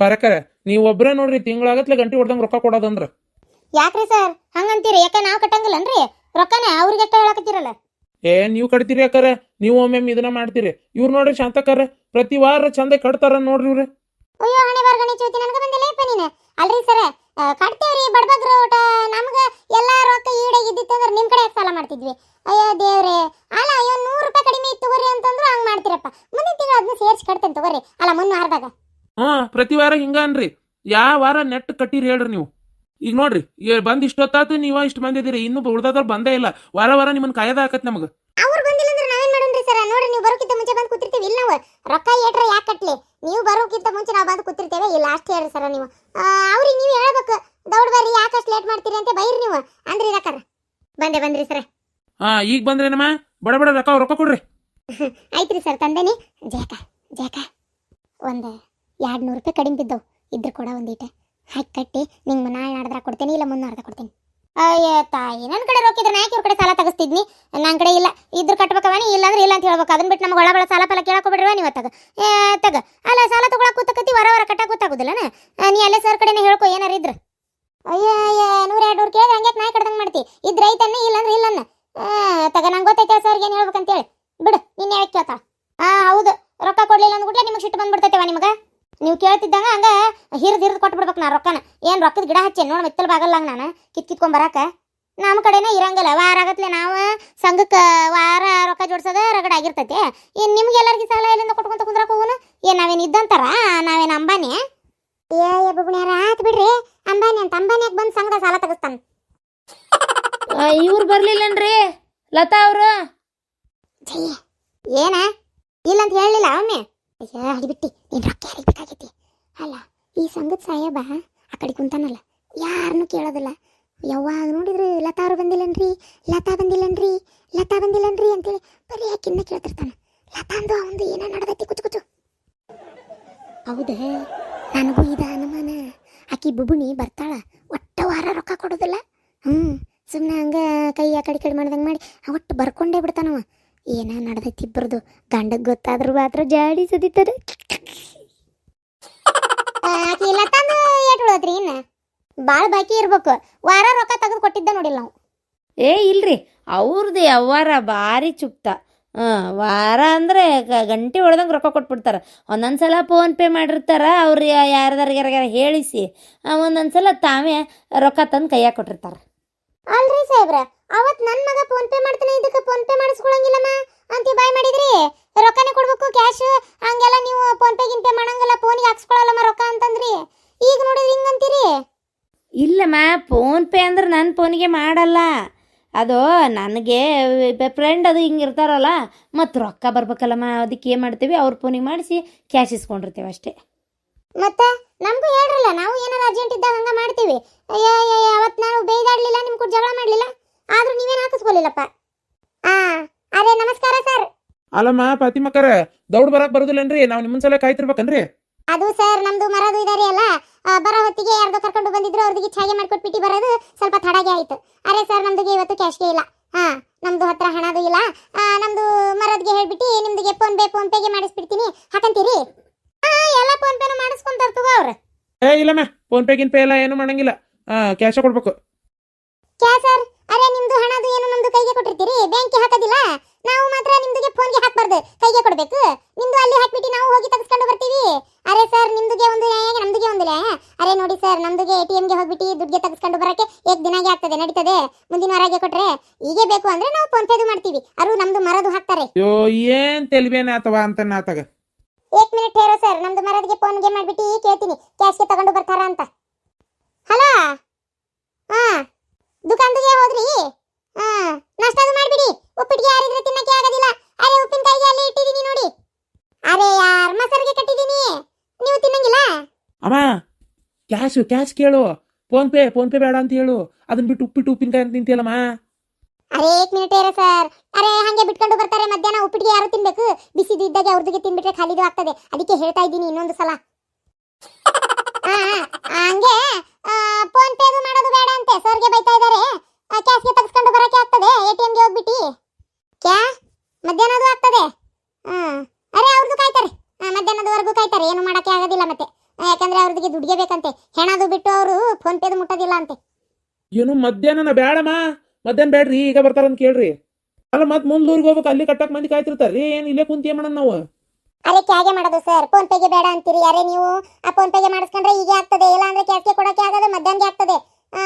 ಪರಕರ ನೀವು ಒಬ್ಬರೇ ನೋಡ್ರಿ ತಿಂಗಳಾಗತ್ಲೆ ಗಂಟೆ ಹೊಡ್ದಂಗೆ ರೊಕ್ಕ ಕೊಡೋದಂದ್ರ. ಯಾಕ್ರಿ ಸರ್? ಹಂಗಂತೀರಿ ಯಾಕೆ ನಾವು ಕಟ್ಟಂಗಿಲ್ಲನ್ರಿ? ರೊಕ್ಕನ ಅವ್ರಿಗೆ ಎಷ್ಟ ಹೇಳಕತ್ತೀರಲ್ಲ? ಏ ನೀವು ಕಟ್ತೀರಿ ಅಕ್ಕಾರ ನೀವು ಒಮ್ಮೆ ಇದನ್ನ ಮಾಡ್ತೀರಿ. ಇವ್ರು ನೋಡ್ರಿ ಶಾಂತಕಾರ ಪ್ರತಿ ವಾರ ಚಂದ ಕಟ್ತಾರ ನೋಡ್ರಿ ಇವ್ರೆ. ಅಯ್ಯೋ ಹಣೆ ಬರ್ಗಣಿ ಚೂತಿ ನನಗೆ ಬಂದಿಲ್ಲ ಯಪ್ಪ ನೀನು. ಅಲ್ರಿ ಸರ್ ಕಟ್ತೇವ್ರಿ ಬಡಬಗ್ರ ಊಟ. ನಮ್ಗ ಎಲ್ಲಾ ರೊಕ್ಕ ಈಡಾಗಿದ್ದಿತ್ತು ನಿಮ್ಮ ನಿಮ್ ಕಡೆ ಯಾಕ್ ಸಾಲ ಮಾಡ್ತಿದ್ವಿ ಅಯ್ಯೋ ದೇವ್ರೆ ಅಲ್ಲ ಅಯ್ಯೋ ನೂರು ರೂಪಾಯಿ ಕಡಿಮೆ ಇತ್ತು ತಗೋರಿ ಅಂತಂದ್ರು ಹಂಗ್ ಮಾಡ್ತೀರಪ್ಪ ಮುಂದಿನ ತಿಂಗಳು ಅದನ್ನ ಸೇರ್ಸಿ ಕಟ್ತೇನೆ ತಗೋರಿ ಅಲ್ಲ ಮುನ್ನ ವಾರದಾಗ ಹಾ ಪ್ರತಿ ವಾರ ಹಿಂಗ ಅನ್ರಿ ಯಾವ ವಾರ ನೆಟ್ ಕಟ್ಟಿರಿ ಹೇಳ್ರಿ ನೀವು. ಈಗ ನೋಡ್ರಿ ಬಂದ್ ಇಷ್ಟೊತ್ತಾತು ನೀವ ಇಷ್ಟು ಮಂದಿ ಇದೀರಿ ಇನ್ನು ಉಳ್ದಾದ್ರ ಬಂದೇ ಇಲ್ಲ. ವಾರ ವಾರ ನಿಮ್ಮನ್ನ ಕಾಯದ ಆಕತ್ ನಮಗ. ಅವ್ರು ಬಂದಿಲ್ಲ ಅಂದ್ರೆ ನಾವೇನ್ ಮಾಡೋಣ್ರಿ ಸರ್? ನೋಡ್ರಿ ನೀವು ಬರೋಕ್ಕಿಂತ ಮುಂಚೆ ಬಂದು ಕೂತಿರ್ತೀವಿ. ಇಲ್ಲ ನಾವು ರೊಕ್ಕ ಏಟ್ರ ಯಾಕೆ ಕಟ್ಲಿ? ನೀವು ಬರೋಕ್ಕಿಂತ ಮುಂಚೆ ನಾವು ಬಂದು ಕೂತಿರ್ತೇವೆ. ಈ ಲಾಸ್ಟ್ ಹೇಳ್ರಿ ಸರ್ ನೀವು. ಅವ್ರಿಗೆ ನೀವು ಹೇಳ್ಬೇಕು. ದೌಡ್ ಬರ್ರಿ ಯಾಕಷ್ಟು ಲೇಟ್ ಮಾಡ್ತೀರಿ ಅಂತ ಬೈರಿ ನೀವು. ಅಂದ್ರಿ ಇದಕ್ಕಾರ ಬಂದೆ ಬಂದ್ರಿ ಸರ್. ಹಾ ಈಗ ಬಂದ್ರೇನಮ್ಮ ಬಡ ಬಡ ರೊಕ್ಕ ರೊಕ್ಕ ಕೊಡ್ರಿ. ಆಯ್ತ್ರಿ ಸರ್ ತಂದೇನಿ. ಜೇಕ ಜೇಕ ಒಂದು ಎರಡು ನೂರು ರೂಪಾಯಿ ಕಡಿಮೆ ಬಿದ್ದವು. ಇದ್ರ ಕೊಡ ಒಂದೀಟೆ ಹಾಕಿ ಕಟ್ಟಿ ನಿಂಗೆ ನಾಳೆ ನಾಡ್ದಾಗ ಕೊಡ್ತೀನಿ ಇಲ್ಲ ಮುಂದೆ ಅರ್ಧ ಕೊಡ್ತೀನಿ. ಅಯ್ಯೋ ತಾಯಿ ನನ್ನ ಕಡೆ ರೊಕ್ಕಿದ್ರೆ ನಾ ಇವ್ರ ಕಡೆ ಸಾಲ ತಗಸ್ತಿದ್ನಿ? ನನ್ನ ಕಡೆ ಇಲ್ಲ. ಇದ್ರ ಕಟ್ಬೇಕವ ನೀ ಇಲ್ಲಾಂದ್ರೆ ಇಲ್ಲ ಅಂತ ಹೇಳ್ಬೇಕು. ಅದನ್ನ ಬಿಟ್ಟು ನಮ್ಗೆ ಒಳಗೊಳ ಸಾಲ ಫಲ ಕೇಳಕೋಬಿಡ್ರಿ ನೀವು ತಗ ತಗ. ಅಲ್ಲ ಸಾಲ ತಗೊಳಕ್ ಕೂತಕತ್ತಿ ವರ ವರ ಕಟ್ಟಕ್ಕೆ ಗೊತ್ತಾಗುದಿಲ್ಲನ ನೀ ಅಲ್ಲೇ ಸರ್ ಕಡೆನೇ ಹೇಳ್ಕೊ ಏನಾರ ಇದ್ರ. ಅಯ್ಯೋ ನೂರ ಎರಡು ನೂರು ಕೇಳಿದ್ರೆ ಹಂಗೆ ನಾಯಿ ಕಡ್ದಂಗೆ ಮಾಡ್ತಿ? ಇದ್ರ ಐತನ್ನ ಇಲ್ಲಾಂದ್ರೆ ಇಲ್ಲನ್ನ? ಆ, ತಗ ನಂಗೆ ಗೊತ್ತೈತೆ ಸರ್ಗೆ ಏನು ಹೇಳ್ಬೇಕಂತೇಳಿ. ಬಿಡು ನಿನ್ನ ಯಾಕೆ ಕೇಳ್ತಾ ಆ ಹೌದು ರೊಕ್ಕ ಕೊಡ್ಲಿಲ್ಲ ಅಂದ್ಬಿಟ್ಲೆ ನಿಮಗೆ ಸಿಟ್ಟು ಬಂದ್ಬಿಡ್ತೈತೆವ ನಿಮಗ? ನೀವು ಕೇಳ್ತಿದ್ದಂಗ ಹಂಗ ಹಿರಿದು ಹಿರಿದು ಕೊಟ್ಬಿಡ್ಬೇಕು ನಾ ರೊಕ್ಕನ. ಏನು ರೊಕ್ಕದ ಗಿಡ ಹಚ್ಚೆ ನೋಡಿ ಮೆತ್ತಲ್ ಬಾಗಲ್ಲ ನಾನು ಕಿತ್ ಕಿತ್ಕೊಂಡ್ ಬರಾಕ. ನಮ್ಮ ಕಡೆನೇ ಇರಂಗಿಲ್ಲ ವಾರ ಆಗತ್ಲೆ ನಾವು ಸಂಘಕ್ಕೆ ವಾರ ರೊಕ್ಕ ಜೋಡ್ಸೋದ ರಗಡ ಆಗಿರ್ತೈತೆ. ಏನ್ ನಿಮ್ಗೆ ಎಲ್ಲರಿಗೂ ಸಾಲ ಎಲ್ಲಿಂದ ಕೊಟ್ಕೊಂತ ಕುಂದ್ರಕ್ಕೆ ಹೋಗೋನು? ಏನು ನಾವೇನು ಇದ್ದಂತಾರ? ನಾವೇನು ಅಂಬಾನಿ? ಏ ಬುಗುಣ್ಯಾರ ಆತ್ ಬಿಡ್ರಿ. ಅಂಬಾನಿ ಅಂತ ಅಂಬಾನಿಯಾಗ ಬಂದು ಸಂಘದ ಸಾಲ ತಗಸ್ತಾನ. ಇವ್ರು ಬರ್ಲಿಲ್ಲನ್ರಿ. ಲತಾ ಅವರು. ಏನ? ಇಲ್ಲ ಅಂತ ಹೇಳಲಿಲ್ಲ ಒಮ್ಮೆ? ಅಯ್ಯ ಅಡಿಬಿಟ್ಟಿ ನೀನು ರೊಕ್ಕ ಯಾರಿಗೆ ಬೇಕಾಗೈತಿ ಅಲ್ಲ, ಈ ಸಂಘದ ಸಾಹೇಬ ಆ ಕಡೆ ಕುಂತಾನಲ್ಲ ಯಾರನ್ನು ಕೇಳೋದಿಲ್ಲ. ಯಾವಾಗ ನೋಡಿದ್ರು ಲತಾ ಅವ್ರು ಬಂದಿಲ್ಲನ್ರಿ, ಲತಾ ಬಂದಿಲ್ಲನ್ರಿ ಲತಾ ಬಂದಿಲ್ಲನ್ರಿ ಅಂತೇಳಿ ಬರೀ ಯಾಕಿನ್ನ ಕೇಳ್ತಿರ್ತಾನೆ. ಲತಾ ಅಂದು ಅವಂದು ಏನ ನಡೆದೈತಿ ಕುಚು ಕುಚು. ಹೌದೇ, ನನಗೂ ಇದ ಅನುಮಾನ. ಆಕಿ ಬುಬುಣಿ ಬರ್ತಾಳ, ಒಟ್ಟ ವಾರ ರೊಕ್ಕ ಕೊಡೋದಿಲ್ಲ. ಹ್ಞೂ ಸುಮ್ಮನೆ ಹಂಗ ಕೈ ಆ ಕಡೆ ಕಡೆ ಮಾಡ್ದಂಗೆ ಮಾಡಿ ಒಟ್ಟು ಬರ್ಕೊಂಡೇ ಬಿಡ್ತಾನವ. ಏನ ನಡೆದೈತಿ ಇಬ್ಬರದು ಗಂಡಕ್ಕೆ ಗೊತ್ತಾದ್ರೂ ಮಾತ್ರ ಜಾಡಿ ಸುದಿತಾರೆ ಇಲ್ಲ ತಂದು ಇನ್ನ? ಬಾಳ ಬಾಕಿ ಇರ್ಬೇಕು. ವಾರ ರೊಕ್ಕ ತೆಗೆದು ಕೊಟ್ಟಿದ್ದ ನೋಡಿಲ್ಲ ನಾವು. ಏ ಇಲ್ರಿ. ಅವ್ರದ್ದು ಯಾವಾರ ಭಾರಿ ಚುಕ್ತ. ಹಾಂ ವಾರ ಅಂದ್ರೆ ಗಂಟೆ ಹೊಡೆದಂಗೆ ರೊಕ್ಕ ಕೊಟ್ಬಿಡ್ತಾರೆ. ಒಂದೊಂದು ಸಲ ಫೋನ್ ಪೇ ಮಾಡಿರ್ತಾರ ಅವ್ರು ಯಾರ್ದಾರ ಹೇಳಿಸಿ ಒಂದೊಂದು ಸಲ ತಾವೇ ರೊಕ್ಕ ತಂದು ಕೈಯಾಗ ಕೊಟ್ಟಿರ್ತಾರೆ. ಅಲ್ರಿ ಸಾಹೇಬ್ರ. ಅವತ್ ನನ್ನ ಮಗ ಫೋನ್ ಪೇ ಮಾಡ್ತಾನೆ ಇದಕ್ಕೆ ಫೋನ್ ಪೇ ಮಾಡಿಸ್ಕೊಳಂಗಿಲ್ಲಮ್ಮ. ಅಂತ ಬಾಯ್ ಮಾಡಿದ್ರಿ? ರೊಕ್ಕನೇ ಕೊಡ್ಬೇಕು ಕ್ಯಾಶ್ ಹಂಗೆಲ್ಲ ನೀವು ಫೋನ್ ಪೇ ಗಿನ್ ಪೇ ಮಾಡಂಗಿಲ್ಲ ಫೋನಿಗೆ ಹಾಕ್ಸ್ಕೊಳಲ್ಲಮ್ಮ ರೊಕ್ಕ ಅಂತಂದ್ರಿ. ಈಗ ನೋಡಿದ್ರೆ ಹಿಂಗಂತೀರಿ ಇಲ್ಲಮ್ಮ ಫೋನ್ ಪೇ ಅಂದ್ರೆ ನನ್ನ ಫೋನಿಗೆ ಮಾಡಲ್ಲ. ಅದು ನನಗೆ ಫ್ರೆಂಡ್ ಅದು ಹಿಂಗೆ ಇರ್ತಾರಲ್ಲ ಮತ್ತು ರೊಕ್ಕ ಬರ್ಬೇಕಲ್ಲಮ್ಮ ಅದಕ್ಕೆ ಏನು ಮಾಡ್ತೀವಿ ಅವ್ರ ಫೋನಿಗೆ ಮಾಡಿಸಿ ಕ್ಯಾಶ್ ಇಸ್ಕೊಂಡಿರ್ತೀವಿ ಅಷ್ಟೇ. ಮತ್ತೆ ನಮಗೂ ಹೇಳ್ರಲ್ಲ ನಾವು ಏನಾದ್ರು ಅರ್ಜೆಂಟ್ ಇದ್ದಾಗ ಹಂಗೆ ಮಾಡ್ತೀವಿ. ಅಯ್ಯ ಅಯ್ಯ ಅಯ್ಯ, ಅವತ್ ನಾವು ಬೇಯ್ದಾಡ್ಲಿಲ್ಲ ನಿಮ್ ಕೂಡ ಜಗಳ ಮಾಡ್ಲಿಲ್ಲ? ಆದ್ರೂ ನೀವೇನ್ ಹಾಕಿಸ್ಕೊಳ್ಳಿಲ್ಲಪ್ಪ ಆ ಅರೆ ನಮಸ್ಕಾರ ಸರ್. ಅಲ್ಲಮ್ಮ ಫಾತಿಮಕ್ಕರ ದೌಡ್ ಬರಕ್ ಬರೋದಿಲ್ಲನ್ರಿ? ನಾವು ನಿಮ್ಮ ಸಲ ಕಾಯ್ತಿರ್ಬೇಕನ್ರಿ? ಅದು ಸರ್ ನಮ್ದು ಮರದು ಇದಾರೆ ಅಲ್ಲ. ಆ, ಬರೋ ಹೊತ್ತಿಗೆ ಯಾರ್ದೋ ಕರ್ಕೊಂಡು ಬಂದಿದ್ರು ಅವ್ರಿಗೆ ಛಾಗೆ ಮಾಡ್ಕೊಟ್ಬಿಟ್ಟು ಬರೋದು ಸ್ವಲ್ಪ ತಡಗೆ ಆಯ್ತು. ಅರೆ ಸರ್ ನಮ್ದುಗೆ ಇವತ್ತು ಕ್ಯಾಶ್ಗೆ ಇಲ್ಲ. ಹಾ ನಮ್ದು ಹತ್ರ ಹಣದು ಇಲ್ಲ. ಆ, ನಮ್ದು ಮರದ್ಗೆ ಹೇಳ್ಬಿಟ್ಟು ನಿಮ್ದಿಗೆ ಫೋನ್ ಪೇ ಫೋನ್ ಪೇಗೆ ಮಾಡಿಸ್ಬಿಡ್ತೀನಿ. ಹಾಕಂತೀರಿ? ಹಾ ಎಲ್ಲ ಫೋನ್ ಪೇನು ಮಾಡಿಸ್ಕೊಂತಾರ ತಗೋ ಅವ್ರು. ಏ ಇಲ್ಲಮ್ಮ ಫೋನ್ ಪೇ ಗಿನ್ ಪೇ ಎಲ್ಲ ಏನು ಮಾಡಂಗಿಲ್ಲ. ಕ್ಯಾಶ ಕೊಡ್ಬೇಕು. ಕ್ಯಾ ಸರ್ ಅರೆ ನಿಮ್ದು ಹಣದು ಏನು ಕೊಟ್ಟಿರ್ತೀರಿ ಬ್ಯಾಂಕ್ಗೆ ಹಾಕೋದಿಲ್ಲ? ನಾವು ಮಾತ್ರ ನಿಮ್ದುಗೆ ಫೋನ್ಗೆ ಹಾಕ್ಬಾರ್ದು. ಕೈಗೆ ಕೊಡಬೇಕು. ನಿಮ್ದು ಅಲ್ಲಿ ಹಾಕ್ಬಿಟ್ಟು ನಾವು ಹೋಗಿ ತೆಗೆಸ್ಕೊಂಡು ಬರ್ತೀವಿ. ಅರೆ ಸರ್ ನಿಮ್ದುಗೆ ಒಂದು ನ್ಯಾಯ ನಮ್ದುಗೆ ಒಂದು ನ್ಯಾಯ. ಅರೆ ನೋಡಿ ಸರ್ ನಮ್ದುಗೆ ಎ ಟಿ ಎಮ್ಗೆ ಹೋಗ್ಬಿಟ್ಟು ದುಡ್ಡಿಗೆ ತೆಗೆಸ್ಕೊಂಡು ಬರಕ್ಕೆ ಏಕ್ ದಿನಾಗೆ ಆಗ್ತದೆ ನಡೀತದೆ. ಮುಂದಿನ ವಾರಾಗೆ ಕೊಟ್ರೆ ಈಗೇ ಬೇಕು ಅಂದ್ರೆ ನಾವು ಫೋನ್ ಪೇದು ಮಾಡ್ತೀವಿ. ಅರು ನಮ್ದು ಮರದು ಹಾಕ್ತಾರೆ. ಅಯ್ಯೋ ಏನ್ ತೆಲಿಬೇನೆ ಅಥವಾ ಅಂತ ನಾತಾಗ ಏಕ್ ಮಿನಿಟ್ ಹೇರೋ ಸರ್ ನಮ್ದು ಮರದಿಗೆ ಫೋನ್ಗೆ ಮಾಡ್ಬಿಟ್ಟು ಕೇಳ್ತೀನಿ. ಕ್ಯಾಶ್ಗೆ ತಗೊಂಡು ಬರ್ತಾರ ಅಂತ. ಹಲೋ ಹಾ. ದುಕಾನ್ದಿಗೆ ಹೋದ್ರಿ? ಹಾ ನಾಷ್ಟದು ಮಾಡ್ಬಿಡಿ. ಉಪ್ಪಿಟ್ಟಿಗೆ ಯಾರಿದ್ರೆ ತಿನ್ನಕ್ಕೆ ಆಗೋದಿಲ್ಲ. ಅರೆ ಉಪ್ಪಿನಕಾಯಿಗೆ ಅಲ್ಲಿ ಇಟ್ಟಿದ್ದೀನಿ ನೋಡಿ. ಅರೆ ಯಾರ್ ಮೊಸರಿಗೆ ಕಟ್ಟಿದ್ದೀನಿ? ನೀವು ತಿನ್ನಂಗಿಲ್ಲ? ಅಮ್ಮ ಕ್ಯಾಶ್ ಕ್ಯಾಶ್ ಕೇಳು. ಫೋನ್ ಪೇ ಫೋನ್ ಪೇ ಬೇಡ ಅಂತ ಹೇಳು. ಅದನ್ನ ಬಿಟ್ಟು ಉಪ್ಪಿಟ್ಟು ಉಪ್ಪಿನಕಾಯಿ ಅಂತ ನಿಂತಿಯಲ್ಲಮ್ಮ? ಅರೆ ಏಕ್ ಮಿನಿಟ್ ಇರ ಸರ್ ಅರೆ ಹಂಗೆ ಬಿಟ್ಕೊಂಡು ಬರ್ತಾರೆ. ಮಧ್ಯಾಹ್ನ ಉಪ್ಪಿಟ್ಟಿಗೆ ಯಾರು ತಿನ್ಬೇಕು? ಬಿಸಿದು ಇದ್ದಾಗ ಅವ್ರದಿಗೆ ತಿನ್ಬಿಟ್ರೆ ಖಾಲಿದು ಆಗ್ತದೆ. ಅದಕ್ಕೆ ಹೇಳ್ತಾ ಇದ್ದೀನಿ ಇನ್ನೊಂದು ಸಲ. ಹಂಗೆ ಫೋನ್ ಪೇ ಮಾಡೋದು ಬೇಡ ಅಂತೆ. ಸರ್ಗೆ ಬೈತಾ ಇದ್ದಾರೆ. ಕ್ಯಾಶ್ಗೆ ತೆಗೆಸ್ಕೊಂಡು ಬರಕ್ಕೆ ಆಗ್ತದೆ? ಎ ಟಿ ಎಮ್ಗೆ ಹೋಗ್ಬಿಟ್ಟು? ಕ್ಯಾ? ಮಧ್ಯಾಹ್ನದು ಆಗ್ತದೆ? ಹಾಂ. ಅರೆ ಅವ್ರದ್ದು ಕಾಯ್ತಾರೆ. ಆ, ಮಧ್ಯಾಹ್ನದವರೆಗೂ ಕಾಯ್ತಾರೆ. ಏನು ಮಾಡಕ್ಕೆ ಆಗೋದಿಲ್ಲ ಮತ್ತೆ. ಯಾಕಂದ್ರೆ ಅವ್ರಿಗೆ ದುಡ್ಡಿಗೆ ಬೇಕಂತೆ. ಹೆಣದು ಬಿಟ್ಟು ಅವರು ಫೋನ್ ಪೇದು ಮುಟ್ಟೋದಿಲ್ಲ ಅಂತೆ. ಏನು ಮಧ್ಯಾಹ್ನ ಬೇಡಮ್ಮ ಮಧ್ಯಾಹ್ನ ಬೇಡ್ರಿ ಈಗ ಬರ್ತಾರಂತ ಕೇಳ್ರಿ. ಅಲ್ಲ ಮತ್ತೆ ಮುಂದ್ ಊರಿಗೆ ಹೋಗ್ಬೇಕು ಅಲ್ಲಿ ಕಟ್ಟಕ್ ಮಂದಿ ಕಾಯ್ತಿರ್ತಾರೆ. ಏನು ಇಲ್ಲೇ ಕುಂತಿ ಮಾಡೋಣ ನಾವು? ಅರೆ ಕ್ಯಾಗೆ ಮಾಡೋದು ಸರ್ ಫೋನ್ ಪೇಗೆ ಬೇಡ ಅಂತೀರಿ. ಅರೆ ನೀವು ಆ ಫೋನ್ ಪೇಗೆ ಮಾಡಿಸ್ಕೊಂಡ್ರೆ ಹೀಗೆ ಆಗ್ತದೆ. ಇಲ್ಲ ಅಂದ್ರೆ ಕ್ಯಾಶ್ಗೆ ಕೊಡೋಕೆ ಆಗೋದು ಮಧ್ಯಾಹ್ನ ಆಗ್ತದೆ. ಆ,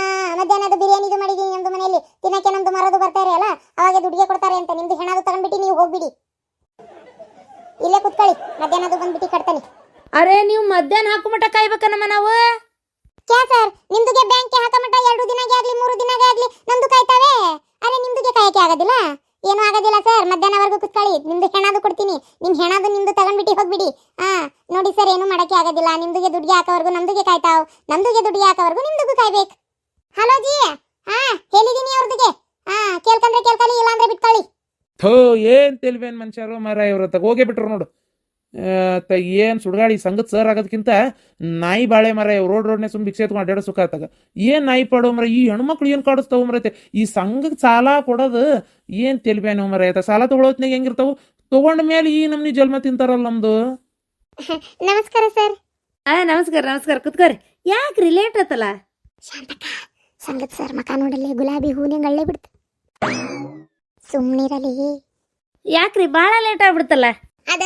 ಬಿರಿಯಾನಿ ಇದು ಮಾಡಿದೀನಿ ನಮ್ದು ಮನೆಯಲ್ಲಿ ತಿನ್ನಕ್ಕೆ ನಮ್ದು ಮರೋದು ಬರ್ತಾರೆ ಅಲ್ಲ ದುಡ್ಡಿಗೆ ಕೊಡ್ತಾರೆ ಅಂತ ನಿಮ್ದು ಹೆಣದು ತಗೊಂಡ್ಬಿಟ್ಟು ನೀವು ಹೋಗ್ಬಿಡಿ. ಇಲ್ಲೇ ಕುತ್ಕೊಳ್ಳಿ ಮಧ್ಯಾಹ್ನ ಬಂದ್ಬಿಟ್ಟು ಕಟ್ತಾನೆ. ಅರೆ ನೀವು ಮಧ್ಯಾಹ್ನ ಹಾಕು ಮಟ್ಟ ಕಾಯ್ಬೇಕನ್ನಮ್ಮ ನಾವು? ಕ್ಯಾ ಸರ್? ನಿಮ್ದುಗೆ ಬ್ಯಾಂಕ್ಗೆ ಹಾಕಮಟ್ಟ ಎರಡು ದಿನಗೆ ಆಗ್ಲಿ ಮೂರು ದಿನಗೆ ಆಗ್ಲಿ ನಮ್ದು ಕಾಯ್ತಾವೆ? ಅರೆ ನಿಮ್ದುಗೆ ಕಾಯಕ್ಕೆ ಆಗೋದಿಲ್ಲ? ಏನು ಆಗೋದಿಲ್ಲ ಸರ್ ಮಧ್ಯಾಹ್ನವರೆಗೂ ಕುತ್ಕೊಳ್ಳಿ. ನಿಮ್ದು ಹೆಣದು ಕೊಡ್ತೀನಿ. ನಿಮ್ ಹೆಣದು ನಿಮ್ದು ತಗೊಂಡ್ಬಿಟ್ಟು ಹೋಗ್ಬಿಡಿ. ಹಾ ನೋಡಿ ಸರ್ ಏನು ಮಾಡಕ್ಕೆ ಆಗೋದಿಲ್ಲ. ನಿಮ್ದುಗೆ ದುಡ್ಡಿಗೆ ಹಾಕೋವರೆಗೂ ನಮ್ದುಗೆ ಕಾಯ್ತಾವ್? ನಮ್ದುಗೆ ದುಡ್ಡಿಗೆ ಹಾಕೋವರೆಗೂ ನಿಮ್ದುಗೂ ಕಾಯ್ಬೇಕು? ಹಲೋ ಜಿ. ಹಾ ಹೇಳಿದೀನಿ ಅವ್ರದಿಗೆ. ಹಾ ಕೇಳ್ಕಂದ್ರೆ ಕೇಳ್ಕೊಳ್ಳಿ ಇಲ್ಲಾಂದ್ರೆ ಬಿಟ್ಕೊಳ್ಳಿ ಥೋ ಏನ್ ತೆಲ್ವೇನ್ ಮನುಷ್ಯರು ಮರ ಇವ್ರ ತಗ ಹೋಗೇ ಬಿಟ್ರು ನೋಡು. ತ ಏನು ಸುಡ್ಗಾಡಿ ಸಂಗತ್ ಸರ್ ಆಗೋದಕ್ಕಿಂತ ನಾಯಿ ಬಾಳೆ ಮರ ರೋಡ್ ರೋಡ್ನೇ ಸುಮ್ ಭಿಕ್ಷೆ ಎತ್ಕೊಂಡು ಅಡ್ಡಾಡೋ ಸುಖ ಆತಾಗ. ಏನು ನಾಯಿ ಪಡೋ ಮರ ಈ ಹೆಣ್ಮಕ್ಳು ಏನು ಕಾಡಿಸ್ತಾವ ಮರೈತೆ ಈ ಸಂಘಕ್ಕೆ ಸಾಲ ಕೊಡೋದು ಏನು ತೆಲ್ಬೇನು ಮರ ಆಯ್ತಾ ಸಾಲ ತೊಗೊಳೋತ್ನಾಗ ಹೆಂಗಿರ್ತಾವು? ತಗೊಂಡ ಮೇಲೆ ಈ ನಮ್ನಿ ಜನ್ಮ ತಿಂತಾರಲ್ಲ ನಮ್ದು. ನಮಸ್ಕಾರ ಸರ್ ಆ ನಮಸ್ಕಾರ ನಮಸ್ಕಾರ. ಕುತ್ಕೋರಿ. ಯಾಕೆ ರಿಲೇಟ್ ಆತಲ್ಲ? ಶಾಂತಕ್ಕ ಸಂಗತ್ ಸರ್ ಮಕ ನೋಡಲ್ಲಿ ಗುಲಾಬಿ ಹೂವಿನ ಗಳ್ಳೆ ಬಿಡ್ತು. ಸುಮ್ನಿರಲಿ. ಯಾಕ್ರಿ ಬಾಳ ಲೇಟ್ ಆಗ್ಬಿಡ್ತಲ್ಲ? ಅದ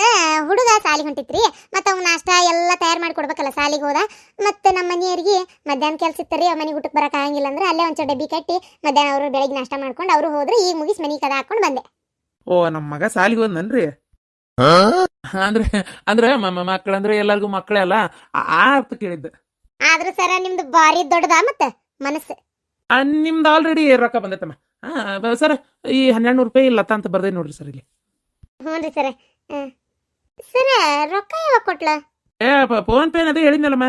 ಹುಡುಗ ಸಾಲಿಗೆ ಹೊಂಟಿತ್ರಿ ಮತ್ತ ಅವ್ನ ನಾಷ್ಟ ಎಲ್ಲ ತಯಾರು ಮಾಡಿ ಕೊಡ್ಬೇಕಲ್ಲ ಸಾಲಿಗೆ ಹೋದ. ಮತ್ತೆ ನಮ್ಮ ಮನೆಯವರಿಗೆ ಮಧ್ಯಾಹ್ನ ಕೆಲ್ಸ ಇತ್ತರಿ ಮನೆಗೆ ಊಟಕ್ಕೆ ಬರಕ್ ಆಗಂಗಿಲ್ಲ ಅಂದ್ರೆ ಅಲ್ಲೇ ಒಂಚೂರು ಡಬ್ಬಿ ಕಟ್ಟಿ ಮಧ್ಯಾಹ್ನ ಅವರು ಬೆಳಗ್ಗೆ ನಾಷ್ಟ ಮಾಡ್ಕೊಂಡು ಅವರು ಹೋದ್ರೆ ಈಗ ಮುಗಿಸ್ ಮನೆ ಕದ ಹಾಕೊಂಡು ಬಂದೆ. ಓ ನಮ್ಮ ಮಗ ಸಾಲಿಗೆ ಹೋದ್ನನ್ರಿ ಅಂದ್ರೆ ಅಂದ್ರೆ ಮಕ್ಕಳಂದ್ರೆ ಎಲ್ಲರಿಗೂ ಮಕ್ಕಳೇ ಅಲ್ಲ? ಆ ಅರ್ಥ ಕೇಳಿದ್ದೆ. ಆದ್ರೂ ಸರ ನಿಮ್ದು ಬಾರಿ ದೊಡ್ಡದ ಮತ್ತೆ ಮನಸ್ಸು? ನಿಮ್ದು ಆಲ್ರೆಡಿ ರೊಕ್ಕ ಬಂದೈತಮ್ಮ. ಹಾ ಸರ್ ಈ ಹನ್ನೆರಡು ರೂಪಾಯಿ ಇಲ್ಲ ಅಂತ ಬರ್ದೇ ನೋಡ್ರಿ ಸರ್ ಇಲ್ಲಿ. ಹ್ಞೂ ಸರ. ಸರ ರೊಕ್ಕ ಯಾವಾಗ ಕೊಟ್ಲ? ಏ ಫೋನ್ ಪೇ ಅದೇ ಹೇಳಿದ್ನಲ್ಲಮ್ಮ.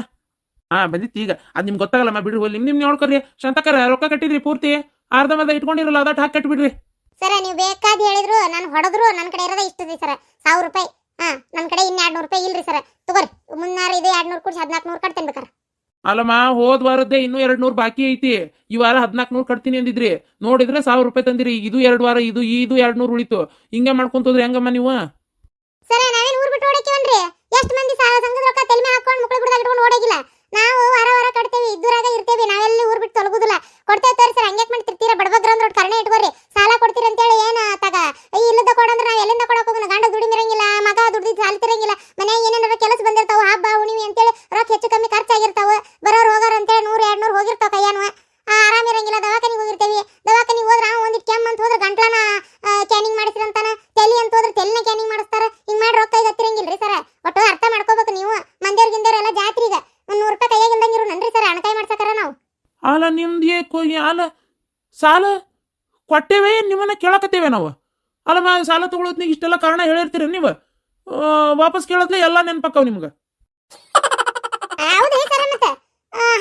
ಹಾಂ ಬಂದಿತ್ತು ಈಗ. ಅದು ನಿಮ್ಗೆ ಗೊತ್ತಾಗಲ್ಲಮ್ಮ ಬಿಡ್ರಿ ಹೋಗಿ. ನಿಮ್ಮ ನಿಮ್ ನೋಡ್ಕೊರಿ. ಶಾಂತಕರ ರೊಕ್ಕ ಕಟ್ಟಿದ್ರಿ ಪೂರ್ತಿ. ಅರ್ಧ ಮರ್ಧ ಇಟ್ಕೊಂಡಿರಲ್ಲ ಅದಟ್ ಹಾಕಿ ಕಟ್ಬಿಡ್ರಿ. ಸರ ನೀವು ಬೇಕಾದ ಹೇಳಿದ್ರು ನಾನು ಹೊಡೆದ್ರು ನನ್ನ ಕಡೆ ಇರೋದ ಇಷ್ಟು ಸರ. ಸಾವಿರ ರೂಪಾಯಿ. ಹಾಂ ನನ್ನ ಕಡೆ ಇನ್ನು ಎರಡು ನೂರು ರೂಪಾಯಿ ಇಲ್ರಿ ಸರ್. ತಗೋರಿ ಮುನ್ನಾರ ಇದು ಎರಡು ನೂರು ಕೊಡಿಸಿ ಹದಿನಾಲ್ಕು ನೂರು ಕಟ್ತೇನೆ ಬೇಕಾರೆ ಅಲ್ಲಮ್ಮ, ಹೋದ್ ವಾರದ್ದೇ ಇನ್ನೂ ಎರಡ್ ನೂರು ಬಾಕಿ ಐತಿ. ಈ ವಾರ ಹದಿನಾಲ್ಕು ನೂರು ಕಟ್ತೀನಿ ಅಂದಿದ್ರಿ. ನೋಡಿದ್ರೆ ಸಾವಿರ ರೂಪಾಯಿ ತಂದಿರಿ. ಇದು ಎರಡು ವಾರ, ಇದು ಇದು ಎರಡ್ ನೂರು ಉಳಿತು. ಹಿಂಗೆ ಮಾಡ್ಕೊಂತೋದ್ರಿ ಹೆಂಗಮ್ಮ ನೀವು? ಸರಿ, ನಾವೇನ್ ಊರ್ ಬಿಟ್ಟು ಓಡಾಕಿವನ್ರಿ ಎಷ್ಟು ಮಂದಿ ಸಂಘದ ರೊಕ್ಕ ತಲೆ ಮೇಲೆ ಹಾಕೊಂಡು ಮಕ್ಕಳು ಬಿಡದಾಗ ಇಟ್ಕೊಂಡು ಓಡಾಗಿಲ್ಲ ನಾವು ವಾರ ವಾರ ಕಟ್ತೇವಿ, ಇದ್ದೂರಾಗ ಇರ್ತೇವಿ, ನಾವೆಲ್ಲಿ ಊರ್ ಬಿಟ್ಟು ತೊಲಗುದಿಲ್ಲ ಕೊಡ್ತೇವೆ ತೋರಿ ಸರ್, ಹಂಗ್ಯಾಕ್ ಮಾಡ್ತಿರ್ತೀರ? ಬಡಬಗ್ರ ಅಂದ್ರೆ ಕರ್ಣೆ ಇಟ್ಕೋರಿ. ಸಾಲ ಕೊಡ್ತೀರಿ ಅಂತೇಳಿ ಏನ ತಗ ಇಲ್ಲದ ಕೊಡಂದ್ರೆ ನಾವು ಎಲ್ಲಿಂದ ಕೊಡಕ್ ಹೋಗೋಣ ಗಂಡ ದುಡಿಮಿರಂಗಿಲ್ಲ ಮಗ ದುಡ್ದಿದ್ದು ಸಾಲ್ತಿರಂಗಿಲ್ಲ ಮನ್ಯಾಗ ಏನೇನಾರ ಕೆಲಸ ಬಂದಿರ್ತಾವ, ಹಬ್ಬ ಹುಣಿವಿ ಅಂತೇಳಿ ರೊಕ್ಕ ಹೆಚ್ಚು ಕಮ್ಮಿ ಖರ್ಚಾಗಿರ್ತಾವ. ಬರೋರು ಹೋಗೋರು ಅಂತೇಳಿ ನೂರು ಎರಡು ನೂರು ಹೋಗಿರ್ತಾವ ಕೈಯಾನು ಆರಾಮಿರಂಗಿಲ್ಲ ದವಾಖಾನಿಗೆ ಹೋಗಿರ್ತೀವಿ ದವಾಖಾನಿಗೆ ಹೋದ್ರೆ ನಾವು ಒಂದಿಟ್ಟು ಕೆಮ್ಮ ಅಂತ ಹೋದ್ರೆ ಗಂಟ್ಲನ ಕ್ಯಾನಿಂಗ್ ಮಾಡಿಸಿರಂತಾನ ತಲಿ ಅಂತ ಹೋದ್ರೆ ತಲಿನ ಕ್ಯಾನಿಂಗ್ ಮಾಡಿಸ್ತಾರ ಹಿಂಗ್ ಮಾಡಿ ರೊಕ್ಕ ಈಗ ಹತ್ತಿರಂಗಿಲ್ರಿ ಸರ ಒಟ್ಟು ಅರ್ಥ ಮಾಡ್ಕೋಬೇಕು ನೀವು ಮಂದಿಯವ್ರ ಗಿಂದವ್ರ ಎಲ್ಲ ಜಾತ್ರಿಗ ಒಂದ್ ನೂರು ರೂಪಾಯಿ ಕೈಯಾಗ ಇಲ್ದಂಗಿರು ನನ್ರಿ ಸರ್ ಹಣಕಾಯಿ ಮಾಡ್ಸಕರ ನಾವು ಅಲ್ಲ ಏಕೋ ಅಲ್ಲ ಸಾಲ ಕೊಟ್ಟೇವೆ, ನಿಮ್ಮನ್ನ ಕೇಳಕತ್ತೇವೆ ನಾವು. ಅಲ್ಲ ಅಲ್ಲಮ್ಮ ಸಾಲ ತಗೊಳೋದ್ನಾಗ ಇಷ್ಟೆಲ್ಲ ಕಾರಣ ಹೇಳಿರ್ತೀರ ನೀವು. ವಾಪಸ್ ಕೇಳತ್ಲೆ ಎಲ್ಲ ನೆನಪಕ್ಕವ ನಿಮ್ಗೆ ಹೌದ್ರಿ ಸರ ಮತ್ತೆ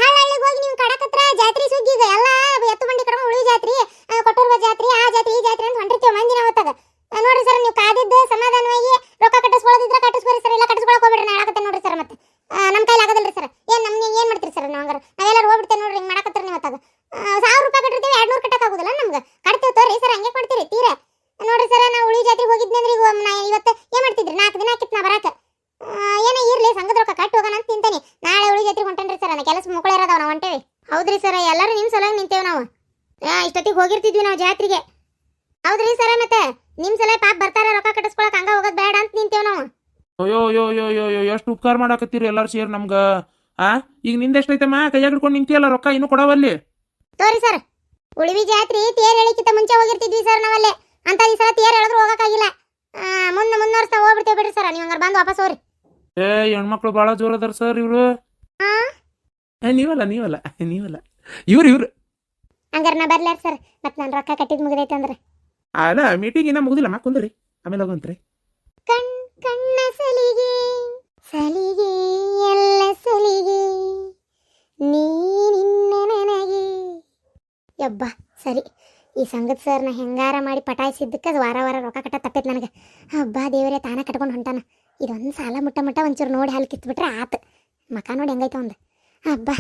ಹಳ್ಳಿಗೆ ಹೋಗಿ ನೀವು ಕಡಕತ್ರ ಜಾತ್ರಿ ಸುಗ್ಗಿಗ ಎಲ್ಲ ಎತ್ತು ಬಂಡಿ ಕಡೆ ಉಳಿ ಜಾತ್ರಿ ಆ, ಕೊಟ್ಟೂರ್ವ ಜಾತ್ರಿ ಆ ಜಾತ್ರಿ ಈ ಜಾತ್ರಿ ಅಂತ ಹೊಂಟಿರ್ತೀವಿ ಮಂದಿ ನಾವು ಹೊತ್ತಾಗ ಆ, ನೋಡ್ರಿ ಸರ್ ನೀವು ಕಾದಿದ್ದು ಸಮಾಧಾನವಾಗಿ ರೊಕ್ಕ ಕಟ್ಟಿಸ್ಕೊಳ್ಳೋದಿದ್ರೆ ಕಟ್ಟಿಸ್ಕೊರಿ ಸರ್ ಇಲ್ಲ ಕಟ್ಟಿಸ್ಕೊಳಕ್ ಹೋಗ್ಬೇಡ್ರಿ ನಾ ಹೇಳಕತ್ತೆ ನೋಡ್ರಿ ಸರ್ ಮತ್ತೆ ಆ, ನಮ್ ಕೈಲಿ ಆಗೋದಿಲ್ರಿ ಸರ್ ಏನ್ ನಮ್ ನೀವು ಏನ್ ಮಾಡ್ತೀರಿ ಸರ್ ನಾವು ಹಂಗಾರ ನಾವೆಲ್ಲರೂ ಹೋಗ್ಬಿಡ್ತೇವೆ ನೋಡ್ರಿ ಹಿಂಗ್ ಮಾಡಕತ್ತರ ನೀವು ಹೊತ್ತಾಗ ಆ, ಸಾವಿರ ರೂಪಾಯಿ ಕಟ್ಟಿರ್ತೀವಿ ಎರಡ್ ನೂರು ಕಟ್ಟಕ್ ಆಗುದಿಲ್ಲ ನಮ್ಗೆ ಕಟ್ತೇವೆ ತೋರಿ ಸರ್ ಹಂಗೆ ಮಾಡ್ತೀರಿ ತೀರಾ ನೋಡ್ರಿ ಸರ್ ನಾವು ಉಳಿ ಜಾತ್ರೆಗೆ ಹೋಗಿದ್ನಿ ಅಂದ್ರೆ ಈಗ ನಾ ಇವತ್ತು ಏನ್ ಮಾಡ್ತಿದ್ರಿ ನಾಲ್ಕು ದಿನ ಆಕಿತ್ ನಾ ಬರಾಕ ಆ, ಏನೋ ಇರ್ಲಿ ಸಂಘದ ರೊಕ್ಕ ಕಟ್ಟಿ ಹೋಗೋಣ ಅಂತ ನಿಂತಾನೆ ನಾಳೆ ಉಳಿ ಜಾತ್ರೆ ಹೊಂಟನ್ರಿ ಸರ್ ನಾ ಕೆಲಸ ಮುಕ್ಕಳ ಇರೋದವ ನಾವು ಹೊಂಟೇವಿ ಹೌದ್ರಿ ಸರ್ ಎಲ್ಲರೂ ನಿಮ್ ಸಲುವಾಗಿ ನಿಂತೇವ್ ನಾವು ಆ, ಇಷ್ಟೊತ್ತಿಗೆ ಹೋಗಿರ್ತಿದ್ವಿ ನಾವು ಜಾತ್ರೆಗೆ ಹೌದ್ರಿ ಸರ ಮತ್ತೆ ನಿಮ್ ಸಲ ಪಾಪ ಬರ್ತಾರ ರೊಕ್ಕ ಕಟ್ಟಿಸ್ಕೊಳಕ್ ಹಂಗ ಹೋಗೋದ್ ಬೇಡ ಅಂತ ನಿಂತೇವ್ ನಾವು ಅಯ್ಯೋ ಯೋ ಯೋ ಯೋ ಯೋ ಎಷ್ಟು ಉಪಕಾರ ಮಾಡಾಕತ್ತೀರಿ ಎಲ್ಲಾರು ಸೇರಿ ನಮ್ಗ? ಆ? ಈಗ ನಿಂದ ಎಷ್ಟೈತಮ್ಮ? ಕೈಯಾಗ ಹಿಡ್ಕೊಂಡು ನಿಂತಿಯಲ್ಲ ರೊಕ್ಕ ಇನ್ನೂ ಕೊಡವಲ್ಲಿ ತೋರಿ ಸರ್ ಉಳಿವಿ ಜಾತ್ರಿ ತೇರ್ ಹೇಳಿಕ್ಕಿಂತ ಮುಂಚೆ ಹೋಗಿರ್ತಿದ್ವಿ ಸರ್ ನಾವಲ್ಲೇ. ಅಂತ ಈ ಸಲ ತೇರ್ ಹೇಳಿದ್ರು ಹೋಗಕ್ಕಾಗಿಲ್ಲ. ಮುಂದೆ ಮುಂದುವರ್ಸ್ತಾ ಹೋಗ್ಬಿಡ್ತೇವೆ ಬಿಡ್ರಿ ಸರ್ ನೀವು ಹಂಗಾರ ಬಂದು ವಾಪಸ್ ಹೋಗ್ರಿ. ಏ ಹೆಣ್ಮಕ್ಳು ಭಾಳ ಜೋರ ಅದಾರ ಸರ್ ಇವ್ರು? ಏ ನೀವಲ್ಲ ನೀವಲ್ಲ ನೀವಲ್ಲ. ಇವ್ರು ಇವ್ರು. ಹಂಗಾರೆ ನಾ ಬರ್ಲಾರ ಸರ್ ಮತ್ ನಾನು ರೊಕ್ಕ ಕಟ್ಟಿದ್ ಮುಗಿದೈತೆ ಅಂದ್ರೆ. ಅಲ್ಲ ಮೀಟಿಂಗ್ ಇನ್ನ ಮುಗುದಿಲ್ಲ ಕುಂದ್ರಿ. ಆಮೇಲೆ ಹೋಗಂತ್ರಿ ಕಣ್ ಕಣ್ಣ ಸಲಿಗೆ. ಸಲಿಗೆ, ಎಲ್ಲ ಸಲಿಗೆ ನೀನಿನ್ನ ನನಗೆ. ಯಬ್ಬ, ಸರಿ. ಈ ಸಂಗತ್ ಸರ್ನ ಹೆಂಗಾರ ಮಾಡಿ ಪಟಾಯಿಸಿದ್ದಕ್ಕೆ ವಾರ ವಾರ ರೊಕ್ಕ ಕಟ್ಟ ತಪ್ಪೈತೆ ನನಗೆ. ಹಬ್ಬ, ದೇವರೇ, ತಾನ ಕಟ್ಕೊಂಡು ಹೊಂಟಾನ. ಇದೊಂದು ಸಾಲ ಮುಟ್ಟ ಮುಟ್ಟ ಒಂಚೂರು ನೋಡಿ ಹಾಲು ಕಿತ್ಬಿಟ್ರೆ ಆತು. ಮಕ ನೋಡಿ ಹೆಂಗೈತೆ ಒಂದು ಹಬ್ಬ,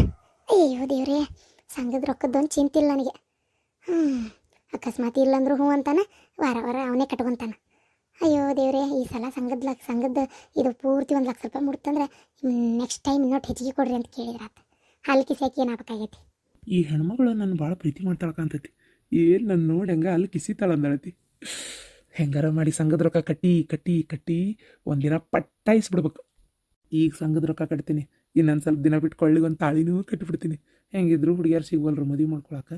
ಅಯ್ಯೋ ದೇವ್ರೇ, ಸಂಘದ ರೊಕ್ಕದ್ದೊಂದು ಚಿಂತಿಲ್ಲ ನನಗೆ. ಹ್ಞೂ ಅಕಸ್ಮಾತ್ ಇಲ್ಲಂದ್ರೂ ಹ್ಞೂ ಅಂತಾನೆ, ವಾರ ವಾರ ಅವನೇ ಕಟ್ಕೊಂತಾನ. ಅಯ್ಯೋ ದೇವ್ರೆ, ಈ ಸಲ ಸಂಘದ ಲಕ್ಷ, ಸಂಘದ ಇದು ಪೂರ್ತಿ ಒಂದು ಲಕ್ಷ ರೂಪಾಯಿ ಮುಡ್ತಂದ್ರೆ ನೆಕ್ಸ್ಟ್ ಟೈಮ್ ಇನ್ನೊಟ್ಟು ಹೆಚ್ಚಿಗೆ ಕೊಡ್ರಿ ಅಂತ ಕೇಳಿದ್ರ ಆತ. ಹಾಲು ಕಿಸಿಯಾಕಿ ಏನಾಗಬೇಕಾಗೈತಿ? ಈ ಹೆಣ್ಮಗಳು ನನ್ನ ಭಾಳ ಪ್ರೀತಿ ಮಾಡ್ತಾಳಕಂತೈತಿ ಏನು ನನ್ನ ನೋಡಿ ಹೆಂಗೆ ಅಲ್ಲಿ ಕಿಸಿತಾಳ ಅಂದಳತಿ. ಹೆಂಗಾರ ಮಾಡಿ ಸಂಘದ ರೊಕ್ಕ ಕಟ್ಟಿ ಕಟ್ಟಿ ಕಟ್ಟಿ ಒಂದಿನ ಪಟ್ಟಾಯಿಸ್ಬಿಡ್ಬೇಕು. ಈಗ ಸಂಘದ ರೊಕ್ಕ ಕಟ್ತೀನಿ, ಇನ್ನೊಂದು ಸ್ವಲ್ಪ ದಿನ ಬಿಟ್ಟು ಕೊಳ್ಳಿಗೊಂದು ತಾಳಿನೂ ಕಟ್ಟಿಬಿಡ್ತೀನಿ ಹೆಂಗಿದ್ರು ಹುಡುಗಿಯಾರು ಸಿಗ್ವಲ್ರು ಮದುವೆ ಮಾಡ್ಕೊಳಕ್ಕೆ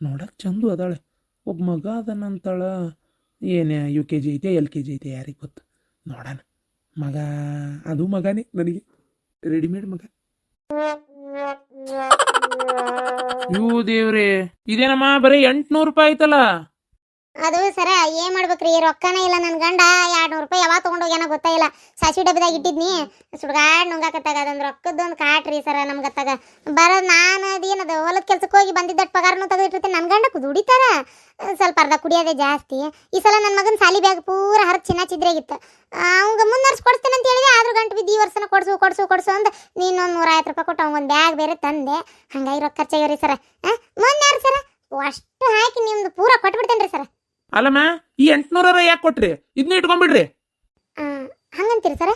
ನೋಡಕ್ಕೆ ಚಂದು ಅದಾಳೆ. ಒಬ್ಬ ಮಗ ಅದನ್ನಂತಾಳ ಏನು ಯು ಕೆ ಜಿ ಐತೆ ಎಲ್ ಕೆ ಜಿ ಐತೆ, ಯಾರಿಗೆ ಗೊತ್ತು? ನೋಡೋಣ. ಮಗ, ಅದು ಮಗನೇ ನನಗೆ. ರೆಡಿಮೇಡ್ ಮಗ. ಯೂ ದೇವ್ರಿ, ಇದೇನಮ್ಮ, ಬರೀ ಎಂಟ್ನೂರು ರೂಪಾಯಿ ಆಯ್ತಲ್ಲ? ಅದು ಸರ, ಏನ್ ಮಾಡ್ಬೇಕ್ರಿ? ರೊಕ್ಕನೇ ಇಲ್ಲ ನನ್ನ ಗಂಡ. ಎರಡ್ ನೂರು ರೂಪಾಯಿ ಯಾವಾಗ ತಗೊಂಡೋಗ್ಯಾನ ಗೊತ್ತಾಯಿಲ್ಲ ಸಾಸಿವೆ ಡಬ್ಬಿದಾಗ ಇಟ್ಟಿದ್ನಿ. ಸುಡ್ಗಾಡ್ ನುಂಗಾಕತ್ತಾಗ. ಅದೊಂದು ರೊಕ್ಕದೊಂದು ಕಾಟ್ರಿ ಸರ ನಮ್ಗತ್ತಾಗ. ಬರೋದ್ ನಾನು ಅದೇನದು ಹೊಲದ ಕೆಲ್ಸಕ್ಕೆ ಹೋಗಿ ಬಂದಿದ್ದಟ್ ಪಗಾರನು ತೆಗೆದಿಟ್ಟಿರ್ತೀನಿ. ನನ್ನ ಗಂಡ ದುಡಿತಾರ ಸ್ವಲ್ಪ ಅರ್ಧ ಕುಡಿಯೋದೇ ಜಾಸ್ತಿ. ಈ ಸಲ ನನ್ನ ಮಗನ ಸಾಲಿ ಬ್ಯಾಗ್ ಪೂರ ಹರಿದು ಚಿನ್ನ ಚಿದ್ರಾಗಿತ್ತು ಅವಂಗ ಮುನ್ನರ್ಸ್ ಕೊಡ್ತೇನೆ ಅಂತ ಹೇಳಿದೆ. ಆದ್ರೂ ಗಂಟು ಬಿದ್ದು ಈ ವರ್ಷನ ಕೊಡ್ಸು ಕೊಡ್ಸು ಕೊಡ್ಸು ಅಂದ ನೀನೊಂದು ನೂರ ಐವತ್ತು ರೂಪಾಯಿ ಕೊಟ್ಟು ಅವಂಗೊಂದು ಬ್ಯಾಗ್ ಬೇರೆ ತಂದೆ. ಹಂಗಾಗಿ ರೊಕ್ಕ ಖರ್ಚಾಗ್ಯವ್ರಿ ಸರ. ಮೊನ್ನೆ ಸರ. ಅಷ್ಟು ಹಾಕಿ ನಿಮ್ದು ಪೂರ ಕೊಟ್ಬಿಡ್ತೇನೆ ರೀ ಸರ. ಅಲ್ಲಮ್ಮ ಈ ಎಂಟ್ನೂರ ಯಾಕೆ ಕೊಟ್ರಿ? ಇದನ್ನ ಇಟ್ಕೊಂಡ್ಬಿಡ್ರಿ. ಹಂಗಂತೀರಿ ಸರ?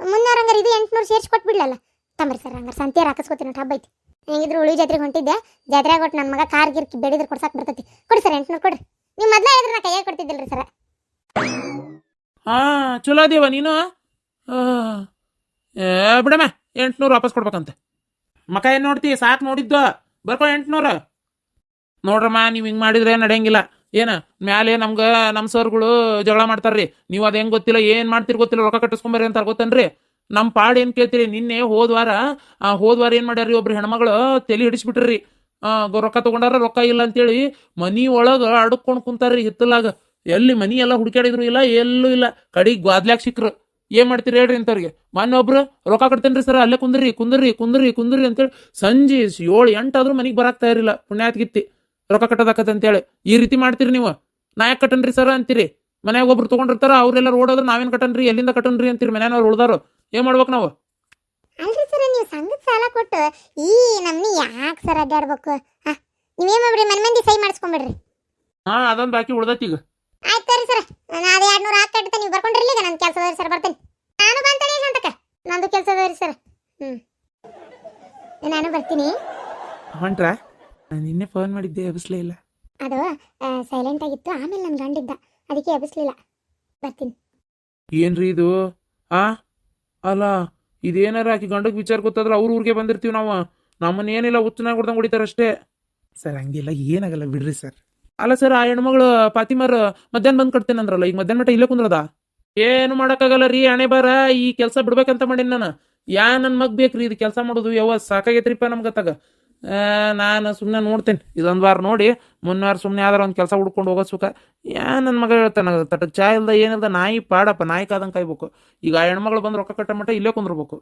ಮುನ್ನೂರ ಹಂಗಾರೆ ಇದು ಎಂಟ್ನೂರು ಸೇರ್ಸಿ ಕೊಟ್ಬಿಡ್ಲಲ್ಲ? ತಂಬ್ರಿ ಸರ್ ಹಂಗಾರೆ ಸಂತೆಯರ್ ಹಾಕಿಸ್ಕೊತೀನಿ ಹಬ್ಬ ಐತಿ. ಹೆಂಗಿದ್ರು ಉಳಿ ಜಾತ್ರೆಗೆ ಹೊಂಟಿದ್ದೆ. ಜಾತ್ರೆಗೆ ಕೊಟ್ಟು ನನ್ನ ಮಗ ಕಾರ್ ಗಿರ್ ಬೆಡಿದ್ರೆ ಕೊಡ್ಸಕ್ ಬರ್ತೈತಿ. ಕೊಡಿ ಸರ್ ಎಂಟ್ನೂರು ಕೊಡ್ರಿ. ನೀವು ಮೊದಲೇ ಹೇಳಿದ್ರೆ ನಾ ಕೈಯಾಗ ಕೊಡ್ತಿದ್ದಿಲ್ರಿ ಸರ. ಹಾ ಚಲೋ ಅದೇವ ನೀನು? ಬಿಡಮ್ಮ ಎಂಟ್ನೂರು ವಾಪಸ್ ಕೊಡ್ಬೇಕಂತೆ. ಮಕ ಏನು ನೋಡ್ತಿ ಸಾಕು ನೋಡಿದ್ದು. ಬರ್ಕೊ ಎಂಟ್ನೂರು. ನೋಡ್ರಮ್ಮ ನೀವು ಹಿಂಗೆ ಮಾಡಿದ್ರೆ ನಡೆಯಂಗಿಲ್ಲ. ಏನ? ಮ್ಯಾಲೆ ನಮ್ಗ ನಮ್ಮ ಸರ್ಗಳು ಜಗಳ ಮಾಡ್ತಾರ್ರಿ. ನೀವು ಅದು ಹೆಂಗ್ ಗೊತ್ತಿಲ್ಲ ಏನು ಮಾಡ್ತೀರಿ ಗೊತ್ತಿಲ್ಲ ರೊಕ್ಕ ಕಟ್ಟಿಸ್ಕೊಂಬರ್ರಿ ಅಂತ ಗೊತ್ತನ್ರಿ? ನಮ್ಮ ಪಾಡ್ ಏನು ಕೇಳ್ತೀರಿ ನಿನ್ನೆ ಹೋದ್ವಾರ ಆ, ಹೋದ ವಾರ ಏನು ಮಾಡ್ಯಾರ್ರಿ ಒಬ್ರು ಹೆಣ್ಮಗಳು ತಲೆ ಹಿಡಿಸ್ಬಿಟ್ರಿ. ರೊಕ್ಕ ತಗೊಂಡಾರ ರೊಕ್ಕ ಇಲ್ಲ ಅಂತೇಳಿ ಮನಿ ಒಳಗೆ ಅಡ್ಕೊಂಡು ಕುಂತಾರ್ರಿ ಹಿತ್ತಲಾಗ. ಎಲ್ಲಿ ಮನಿ ಎಲ್ಲ ಹುಡುಕಾಡಿದ್ರು ಇಲ್ಲ ಎಲ್ಲೂ ಇಲ್ಲ. ಕಡೆಗೆ ಗ್ವಾದ್ಲ್ಯಾಗ ಸಿಕ್ರು ಏನ್ ಮಾಡ್ತೀರಿ ಹೇಳ್ರಿ ಅಂತವ್ರಿಗೆ. ಮೊನ್ನೆ ಒಬ್ರು ರೊಕ್ಕ ಕಟ್ತೇನ್ರಿ ಸರ್ ಅಲ್ಲೇ ಕುಂದ್ರಿ ಕುಂದ್ರಿ ಕುಂದ್ರಿ ಕುಂದ್ರಿ ಅಂತೇಳಿ ಸಂಜೆ ಏಳು ಎಂಟಾದ್ರೂ ಮನಿಗೆ ಬರಾಕ್ತಾ ಇರಲಿಲ್ಲ ಪುಣ್ಯಾತ್ಗಿತ್ತಿ. ರೊಕ್ಕ ಕಟ್ಟೋದಾಕತ್ ಅಂತೇಳಿ. ಈ ರೀತಿ ಮಾಡ್ತೀರಿ ನೀವು. ನಾ ಯಾಕೆ ಕಟ್ಟನ್ರಿ ಸರ್ ಅಂತೀರಿ. ಮನ್ಯಾಗ ಒಬ್ರು ತಗೊಂಡಿರ್ತಾರ ಅವ್ರೆಲ್ಲ ಓಡೋದ್ರ ನಾವೇನ್ ಕಟ್ಟನ್ರಿ? ಎಲ್ಲಿಂದ ಕಟ್ಟನ್ರಿ ಅಂತೀರಿ? ಮನೆಯವ್ರು ಉಳ್ದಾರು. ಏನ್ ಮಾಡ್ಬೇಕು ನಾವು? ಅಲ್ರಿ ಸರ ನೀವು ಸಂಘದ ಸಾಲ ಕೊಟ್ಟು ಈ ನಮ್ನಿ ಯಾಕೆ ಸರ್ ಅಡ್ಡಾಡ್ಬೇಕು ನೀವೇನ್ ಮಾಡ್ರಿ ಮನೆ ಮಂದಿ ಸೈ ಮಾಡಿಸ್ಕೊಂಬಿಡ್ರಿ. ಹಾ ಅದೊಂದು ಬಾಕಿ ಉಳ್ದೈತಿ ಈಗ. ಆಯ್ತು ಸರಿ ಸರ್. ನಾನು ಅದೇ ಎರಡು ನೂರು ಹಾಕಿ ಕಟ್ತೇನೆ ನೀವು ಬರ್ಕೊಂಡಿರ್ಲಿ ಈಗ ನನ್ನ ಕೆಲಸದವ್ರಿ ಸರ್ ಬರ್ತೇನೆ. ನಾನು ಬಂತೇನೆ ಅಂತಕ ನಂದು ಕೆಲಸದವ್ರಿ ಸರ್. ಹ್ಞೂ ನಾನು ಬರ್ತೀನಿ. ಹೊಂಟ್ರಾ? ನಾನು ನಿನ್ನೆ ಫೋನ್ ಮಾಡಿದ್ದೆ ಎಬ್ಸ್ಲೇ ಇಲ್ಲ. ಅದು ಸೈಲೆಂಟ್ ಆಗಿತ್ತು ಆಮೇಲೆ ನನ್ನ ಗಂಡಿದ್ದ. ಅದಕ್ಕೆ ಎಬ್ಬಿಸ್ಲಿಲ್ಲ ಬರ್ತೀನಿ. ಏನ್ರಿ ಇದು? ಆ? ಅಲ್ಲ ಇದೇನಾರ ಆಕಿ ಗಂಡಗ್ ವಿಚಾರ ಗೊತ್ತಾದ್ರೆ ಅವ್ರ ಊರಿಗೆ ಬಂದಿರ್ತೀವಿ ನಾವು. ನಮ್ಮನ್ನ ಏನಿಲ್ಲ ಹುಚ್ಚನಾಗ ಹೊಡ್ದಂಗೆ ಹೊಡಿತಾರ ಅಷ್ಟೇ ಸರ್ ಹಂಗಿಲ್ಲ ಏನಾಗಲ್ಲ ಬಿಡ್ರಿ ಸರ್. ಅಲ್ಲ ಸರ್ ಆ ಹೆಣ್ಮಗಳು ಪಾತಿಮರ್ ಮಧ್ಯಾಹ್ನ ಬಂದ್ ಕಟ್ತೇನೆ ಅಂದ್ರಲ್ಲ ಈಗ ಮಧ್ಯಾಹ್ನ ಮಟ್ಟ ಇಲ್ಲೇ ಕುಂದ್ರದ? ಏನು ಮಾಡೋಕ್ಕಾಗಲ್ಲ ರೀ ಹಣೆ ಬಾರ ಈ ಕೆಲಸ ಬಿಡ್ಬೇಕಂತ ಮಾಡೀನಿ ನಾನು. ಯಾ ನನ್ನ ಮಗ್ ಬೇಕ್ರಿ ಇದು ಕೆಲಸ ಮಾಡೋದು ಯಾವ ಸಾಕಾಗೈತ್ರಿಪ್ಪ ನಮ್ಗತ್ತಾಗ ನಾನು ಸುಮ್ಮನೆ ನೋಡ್ತೇನೆ. ಇದೊಂದು ವಾರ ನೋಡಿ ಮುನ್ನಾರ್ ಸುಮ್ಮನೆ ಆದ್ರೆ ಒಂದು ಕೆಲಸ ಹುಡ್ಕೊಂಡು ಹೋಗೋ ಸುಖ. ಯಾ ನನ್ನ ಮಗ ಹೇಳ್ತಾನೆ ತಟಕ್ ಚಾ ಇಲ್ದ ಏನಿಲ್ದ ನಾಯಿ ಪಾಡಪ್ಪ, ನಾಯಿ ಕಾದಂಗೆ ಕಾಯ್ಬೇಕು. ಈಗ ಆ ಹೆಣ್ಮಗಳು ಬಂದು ರೊಕ್ಕ ಕಟ್ಟ ಮಟ್ಟ ಇಲ್ಲೇ ಕುಂದ್ರಬೇಕು.